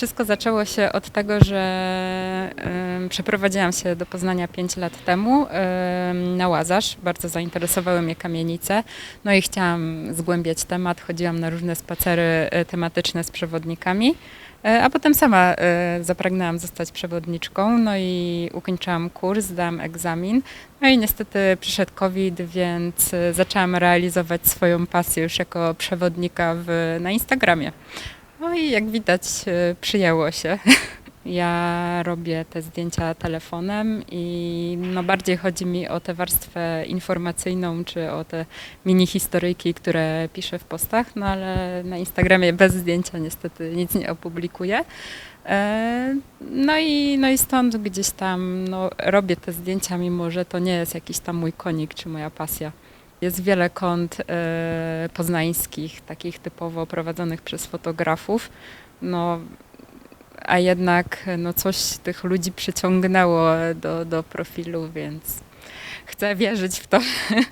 Wszystko zaczęło się od tego, że em, przeprowadziłam się do Poznania 5 lat temu em, na Łazarz. Bardzo zainteresowały mnie kamienice. No i chciałam zgłębiać temat. Chodziłam na różne spacery e, tematyczne z przewodnikami. E, A potem sama e, zapragnęłam zostać przewodniczką, no i ukończyłam kurs, zdałam egzamin. No i niestety przyszedł COVID, więc zaczęłam realizować swoją pasję już jako przewodnika w, na Instagramie. No i jak widać, przyjęło się. Ja robię te zdjęcia telefonem i no bardziej chodzi mi o tę warstwę informacyjną, czy o te mini historyjki, które piszę w postach, no ale na Instagramie bez zdjęcia niestety nic nie opublikuję. E, No i, no i stąd gdzieś tam no, robię te zdjęcia, mimo że to nie jest jakiś tam mój konik czy moja pasja. Jest wiele kont e, poznańskich, takich typowo prowadzonych przez fotografów. No, a jednak no, coś tych ludzi przyciągnęło do, do profilu, więc chcę wierzyć w to,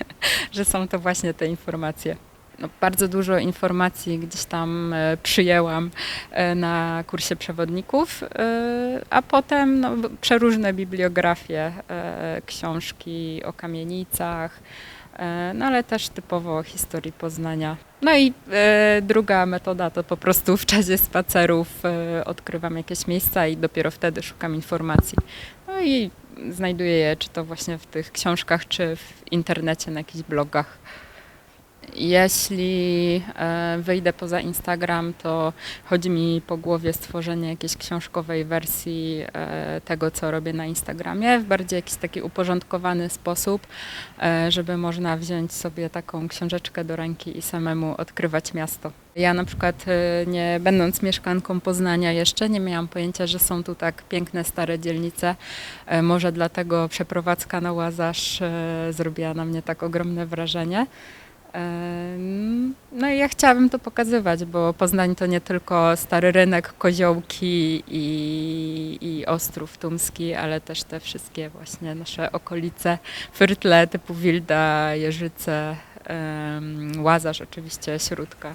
że są to właśnie te informacje. No, bardzo dużo informacji gdzieś tam e, przyjęłam e, na kursie przewodników, e, a potem no, przeróżne bibliografie, książki o kamienicach, no ale też typowo o historii Poznania. No i druga metoda to po prostu w czasie spacerów odkrywam jakieś miejsca i dopiero wtedy szukam informacji. No i znajduję je czy to właśnie w tych książkach, czy w internecie, na jakichś blogach. Jeśli e, wyjdę poza Instagram, to chodzi mi po głowie stworzenie jakiejś książkowej wersji e, tego, co robię na Instagramie, w bardziej jakiś taki uporządkowany sposób, e, żeby można wziąć sobie taką książeczkę do ręki i samemu odkrywać miasto. Ja na przykład, nie będąc mieszkanką Poznania jeszcze, nie miałam pojęcia, że są tu tak piękne, stare dzielnice. Może dlatego przeprowadzka na Łazarz zrobiła na mnie tak ogromne wrażenie. No i ja chciałabym to pokazywać, bo Poznań to nie tylko Stary Rynek, Koziołki i, i Ostrów Tumski, ale też te wszystkie właśnie nasze okolice, Fyrtle typu Wilda, Jeżyce, Łazarz oczywiście, Śródka.